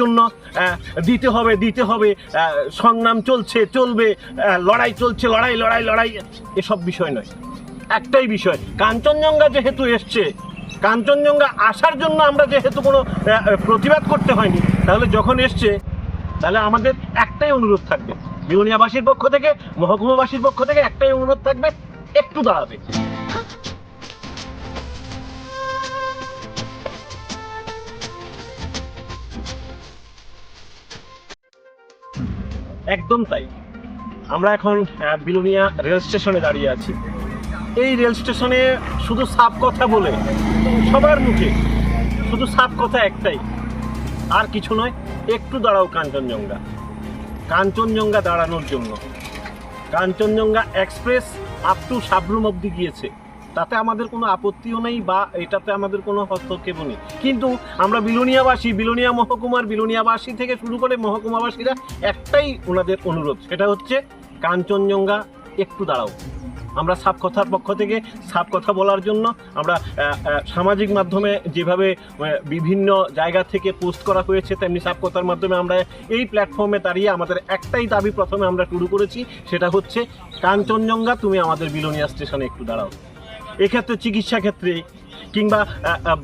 জন্য দিতে হবে দিতে হবে সংগ্রাম চলছে, চলবে লড়াই চলছে, লড়াই লড়াই লড়াই। এসব বিষয় নয়। একটাই বিষয়, কাঞ্চনজঙ্ঘা যেহেতু এসছে, কাঞ্চনজঙ্ঘা আসার জন্য আমরা যেহেতু কোনো প্রতিবাদ করতে হয়নি, তাহলে যখন এসছে, তাহলে আমাদের একটাই অনুরোধ থাকবে। বিউনিয়াবাসীর পক্ষ থেকে, মহকুমাবাসীর পক্ষ থেকে একটাই অনুরোধ থাকবে, একটু দাঁড়াবে। একদম তাই। আমরা এখন বিলোনিয়া রেল স্টেশনে দাঁড়িয়ে আছি। এই রেল স্টেশনে শুধু সাপ কথা বলে সবার মুখে, শুধু সাপ কথা একটাই, আর কিছু নয়, একটু দাঁড়াও কাঞ্চনজঙ্ঘা। কাঞ্চনজঙ্ঘা দাঁড়ানোর জন্য। Kanchenjunga express up to Sabroom অব্দি গিয়েছে। তাতে আমাদের কোনো আপত্তিও নেই বা এটাতে আমাদের কোনো হস্তক্ষেপও নেই। কিন্তু আমরা বিলোনিয়াবাসী, বিলোনিয়া মহকুমার বিলোনিয়াবাসী থেকে শুরু করে মহকুমাবাসীরা একটাই ওনাদের অনুরোধ, সেটা হচ্ছে কাঞ্চনজঙ্ঘা একটু দাঁড়াও। আমরা সাপ কথার পক্ষ থেকে সাপ কথা বলার জন্য আমরা সামাজিক মাধ্যমে যেভাবে বিভিন্ন জায়গা থেকে পোস্ট করা হয়েছে, তেমনি সাপ কথার মাধ্যমে আমরা এই প্ল্যাটফর্মে দাঁড়িয়ে আমাদের একটাই দাবি প্রথমে আমরা শুরু করেছি, সেটা হচ্ছে কাঞ্চনজঙ্ঘা, তুমি আমাদের বিলোনিয়া স্টেশনে একটু দাঁড়াও। এক্ষেত্রে চিকিৎসা ক্ষেত্রে কিংবা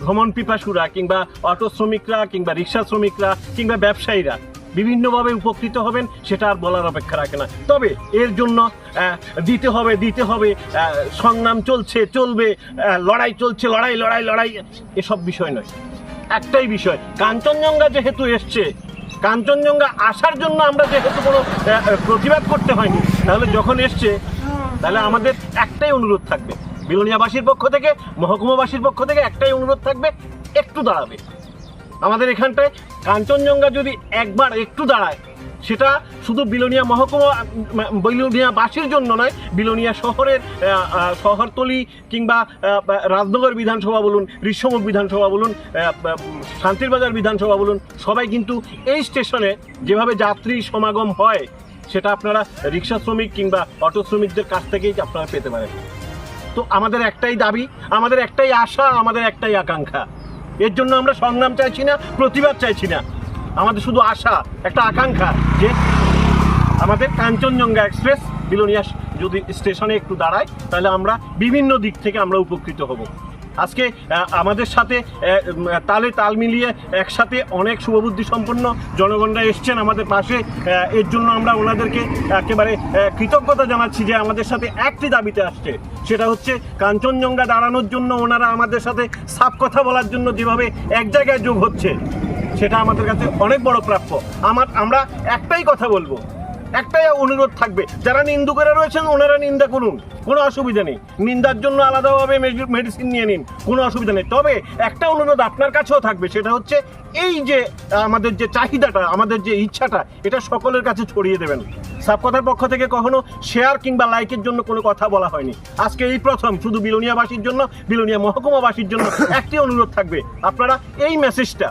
ভ্রমণ পিপাসুরা কিংবা অটো শ্রমিকরা কিংবা রিক্সা শ্রমিকরা কিংবা ব্যবসায়ীরা বিভিন্নভাবে উপকৃত হবেন, সেটা আর বলার অপেক্ষা রাখে না। তবে এর জন্য দিতে হবে দিতে হবে সংগ্রাম চলছে, চলবে লড়াই চলছে, লড়াই লড়াই লড়াই, এসব বিষয় নয়। একটাই বিষয়, কাঞ্চনজঙ্ঘা যেহেতু এসছে, কাঞ্চনজঙ্ঘা আসার জন্য আমরা যেহেতু কোনো প্রতিবাদ করতে হয়নি, তাহলে যখন এসছে, তাহলে আমাদের একটাই অনুরোধ থাকবে বিলোনিয়াবাসীর পক্ষ থেকে, মহকুমাবাসীর পক্ষ থেকে একটাই অনুরোধ থাকবে, একটু দাঁড়াবে। আমাদের এখানটায় কাঞ্চনজঙ্ঘা যদি একবার একটু দাঁড়ায়, সেটা শুধু বিলোনিয়া মহকুমা বিলোনিয়াবাসীর জন্য নয়, বিলোনিয়া শহরের শহরতলি কিংবা রাজনগর বিধানসভা বলুন, ঋষ্যমুখ বিধানসভা বলুন শান্তিরবাজার বিধানসভা বলুন, সবাই কিন্তু এই স্টেশনে যেভাবে যাত্রী সমাগম হয়, সেটা আপনারা রিক্সা শ্রমিক কিংবা অটো শ্রমিকদের কাছ থেকেই আপনারা পেতে পারেন। তো আমাদের একটাই দাবি, আমাদের একটাই আশা, আমাদের একটাই আকাঙ্ক্ষা। এর জন্য আমরা সংগ্রাম চাইছি না, প্রতিবাদ চাইছি না। আমাদের শুধু আশা, একটা আকাঙ্ক্ষা যে আমাদের কাঞ্চনজঙ্ঘা এক্সপ্রেস বিলোনিয়া যদি স্টেশনে একটু দাঁড়ায়, তাহলে আমরা বিভিন্ন দিক থেকে আমরা উপকৃত হব। আজকে আমাদের সাথে তালে তাল মিলিয়ে একসাথে অনেক শুভবুদ্ধি সম্পন্ন জনগণরা এসছেন আমাদের পাশে। এর জন্য আমরা ওনাদেরকে একেবারে কৃতজ্ঞতা জানাচ্ছি যে আমাদের সাথে একটি দাবিতে আসছে। সেটা হচ্ছে, কাঞ্চনজঙ্ঘা দাঁড়ানোর জন্য ওনারা আমাদের সাথে সাপ কথা বলার জন্য যেভাবে এক জায়গায় যোগ হচ্ছে, সেটা আমাদের কাছে অনেক বড় প্রাপ্য। আমার, আমরা একটাই কথা বলব একটাই অনুরোধ থাকবে, যারা নিন্দুকেরা রয়েছেন ওনারা নিন্দা করুন, কোনো অসুবিধা নেই। নিন্দার জন্য আলাদাভাবে মেডিসিন নিয়ে নিন, কোনো অসুবিধা নেই। তবে একটা অনুরোধ আপনার কাছেও থাকবে, সেটা হচ্ছে এই যে আমাদের যে চাহিদাটা, আমাদের যে ইচ্ছাটা, এটা সকলের কাছে ছড়িয়ে দেবেন। সাবকথার পক্ষ থেকে কখনো শেয়ার কিংবা লাইকের জন্য কোনো কথা বলা হয়নি। আজকে এই প্রথম, শুধু বিলোনিয়াবাসীর জন্য, বিলোনিয়া মহকুমাবাসীর জন্য একটি অনুরোধ থাকবে। আপনারা এই মেসেজটা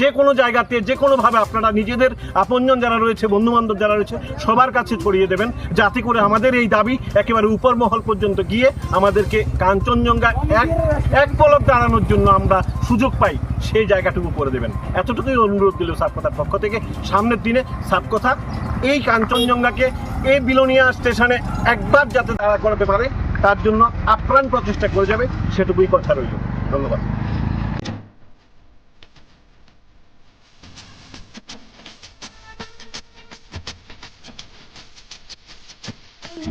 যে কোনো জায়গাতে যে কোনোভাবে আপনারা নিজেদের আপনজন যারা রয়েছে বন্ধু বান্ধব যারা রয়েছে, সবার কাছে ছড়িয়ে দেবেন যাতে করে আমাদের এই দাবি একেবারে উপর মহল পর্যন্ত গিয়ে আমাদেরকে কাঞ্চনজঙ্ঘা এক এক পলক দাঁড়ানোর জন্য আমরা সুযোগ পাই সেই জায়গাটুকু করে দেবেন। এতটুকুই অনুরোধ দিল সাপকথার পক্ষ থেকে। সামনের দিনে সাপকথা এই কাঞ্চনজঙ্ঘাকে এই বিলোনিয়া স্টেশনে একবার যাতে দাঁড়া করাতে পারে, তার জন্য আপ্রাণ প্রচেষ্টা করে যাবে, সেটুকুই কথা রইল। ধন্যবাদ।